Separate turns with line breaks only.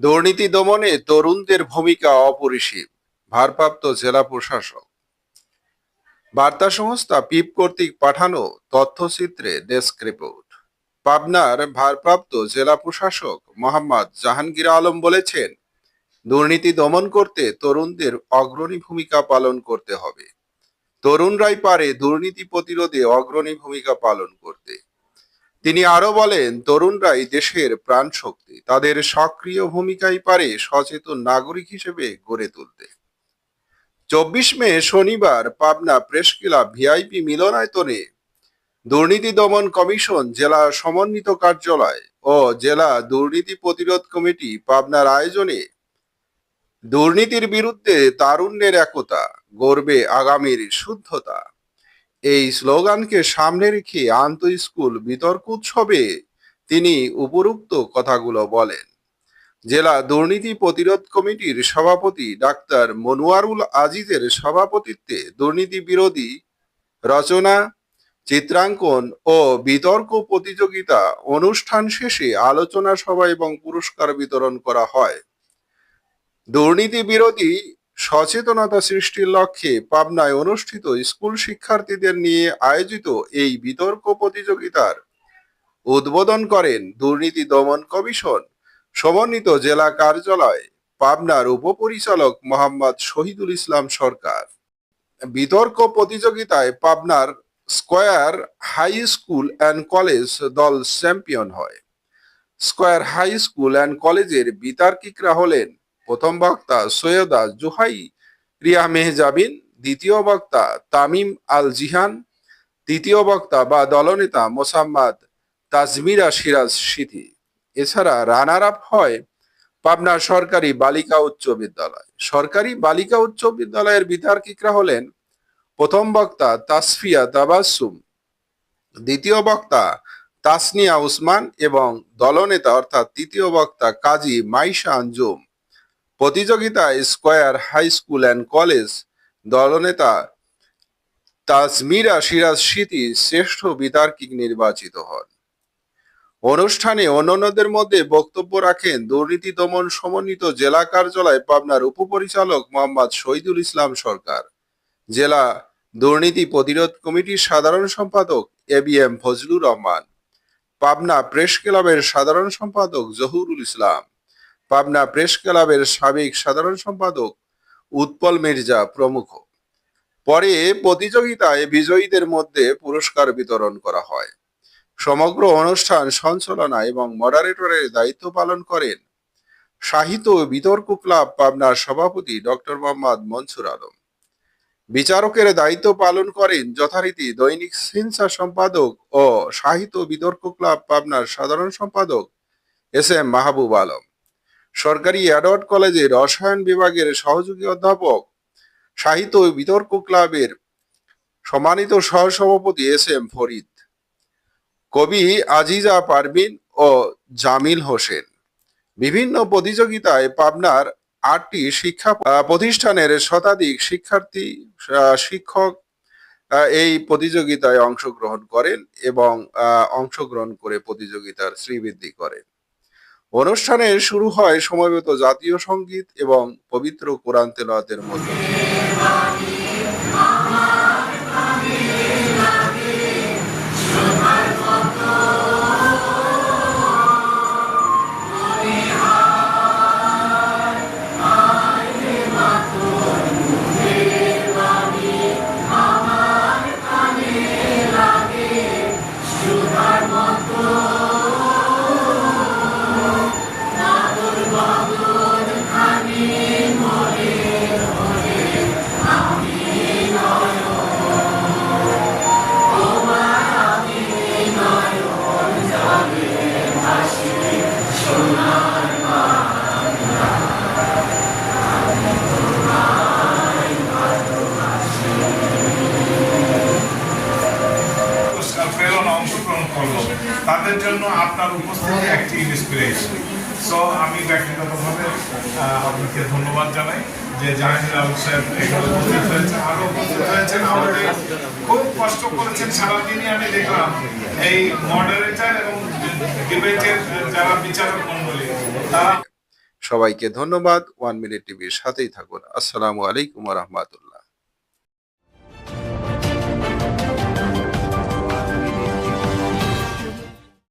দুর্নীতি দমনে তরুণদের ভূমিকা অপরিসীম, ভারপ্রাপ্ত জেলা প্রশাসক। বার্তা সংস্থা পিপ কর্তৃক পাঠানো তথ্যচিত্রে ডেস্ক রিপোর্ট। পাবনার ভারপ্রাপ্ত জেলা প্রশাসক মোহাম্মদ জাহাঙ্গীর আলম বলেছেন, দুর্নীতি দমন করতে তরুণদের অগ্রণী ভূমিকা পালন করতে হবে। তরুণরাই পারে দুর্নীতি প্রতিরোধে অগ্রণী ভূমিকা পালন করতে। তিনি আরও বলেন, তরুণরাই দেশের প্রাণ শক্তি তাদের সক্রিয় ভূমিকাই পারে সচেতন নাগরিক হিসেবে গড়ে তুলতে। চব্বিশ মে, শনিবার পাবনা প্রেস ক্লাব ভিআইপি মিলনায়তনে দুর্নীতি দমন কমিশন, জেলা সমন্বিত কার্যালয় ও জেলা দুর্নীতি প্রতিরোধ কমিটি পাবনার আয়োজনে দুর্নীতির বিরুদ্ধে তারুণ্যের একতা গর্বে আগামীর শুদ্ধতা। এই স্লোগানকে সামনে রেখে আন্ত স্কুল বিতর্ক উৎসবে তিনি উপরোক্ত কথাগুলো বলেন। জেলা দুর্নীতি প্রতিরোধ কমিটির সভাপতি ডাক্তার মনোয়ারুল আজিজের সভাপতিত্বে দুর্নীতি বিরোধী রচনা, চিত্রাঙ্কন ও বিতর্ক প্রতিযোগিতা অনুষ্ঠান শেষে আলোচনা সভা এবং পুরস্কার বিতরণ করা হয়। দুর্নীতি বিরোধী সচেতনতা সৃষ্টির লক্ষ্যে পাবনায় অনুষ্ঠিত স্কুল শিক্ষার্থীদের নিয়ে আয়োজিত এই বিতর্ক প্রতিযোগিতার উদ্বোধন করেন দুর্নীতি দমন কমিশন, সমন্বিত জেলা কার্যালয়, পাবনার উপপরিচালক মোহাম্মদ শহীদুল ইসলাম সরকার। বিতর্ক প্রতিযোগিতায় পাবনার square high school and college দল চ্যাম্পিয়ন হয়। স্কয়ার হাই স্কুল অ্যান্ড কলেজের বিতার্কিকরা হলেন প্রথম বক্তা সৈয়দা জুহাই রিয়া মেহজাবিন, দ্বিতীয় বক্তা তামিম আল জিহান তৃতীয় বক্তা বা দলনেতা মোসাম্মদ তাজমিরা সিরাজ সিথি এছাড়া রানার আপ হয় পাবনা সরকারি বালিকা উচ্চ বিদ্যালয়। সরকারি বালিকা উচ্চ বিদ্যালয়ের বিতার্কিকরা হলেন প্রথম বক্তা তাসফিয়া তাবাসুম দ্বিতীয় বক্তা তাসনিয়া উসমান এবং দলনেতা অর্থাৎ তৃতীয় বক্তা কাজী মাইশা আঞ্জুম। প্রতিযোগিতায় square high school and college দলনেতা তাজমিরা সিরাজ স্মৃতি শ্রেষ্ঠ বিতার্কিক নির্বাচিত হন। অনুষ্ঠানে অন্যান্যদের মধ্যে বক্তব্য রাখেন দুর্নীতি দমন সমন্বিত জেলা কার্যালয় পাবনার উপপরিচালক মোহাম্মদ শহীদুল ইসলাম সরকার, জেলা দুর্নীতি প্রতিরোধ কমিটির সাধারণ সম্পাদক A B M Fazlur Rahman, Pabna press ক্লাবের সাধারণ সম্পাদক জহুরুল ইসলাম। পাবনা প্রেস ক্লাবের সাবেক সাধারণ সম্পাদক উৎপল মির্জা প্রমুখ। পরে প্রতিযোগিতায় বিজয়ীদের মধ্যে পুরস্কার বিতরণ করা হয়। সমগ্র অনুষ্ঠান সঞ্চালনা এবং মডারেটরের দায়িত্ব পালন করেন সাহিত্য বিতর্ক ক্লাব পাবনার সভাপতি ডক্টর মোহাম্মদ মনসুর আলম। বিচারকের দায়িত্ব পালন করেন যথারীতি দৈনিক সিনসা সম্পাদক ও সাহিত্য বিতর্ক ক্লাব পাবনার সাধারণ সম্পাদক এস এম মাহবুব আলম। সরকারি অ্যাডওয়ার্ড কলেজের রসায়ন বিভাগের সহযোগী অধ্যাপক, সাহিত্য বিতর্ক ক্লাবের সম্মানিত সহসভাপতি এস এম ফরিদ, কবি আজিজা পারভিন ও জামিল হোসেন। বিভিন্ন প্রতিযোগিতায় পাবনার আটটি শিক্ষা প্রতিষ্ঠানের শতাধিক শিক্ষার্থী শিক্ষক এই প্রতিযোগিতায় অংশগ্রহণ করেন এবং অংশগ্রহণ করে প্রতিযোগিতার শ্রীবৃদ্ধি করেন। অনুষ্ঠানে শুরু হয় সময়মত জাতীয় সংগীত এবং পবিত্র কোরআন তেলাওয়াতের মধ্য।
আপনার উপস্থিতি একটি ইন্সপিরেশন সো আমি ব্যক্তিগতভাবে আপনাকে ধন্যবাদ জানাই যে জাহাঙ্গীর আলম সাহেব এখানে উপস্থিত হয়েছে। আরও উপস্থিত হয়েছেন আমাদের। খুব কষ্ট করেছেন। সারাদিনই আমি দেখলাম এই মডারেটার এবং ডিবেটের যারা বিচারক মন্ডলী, তারা
সবাইকে ধন্যবাদ। ওয়ান মিনিট টিভির সাথেই থাকুন। আসসালামু আলাইকুম রহমতুল্লাহ।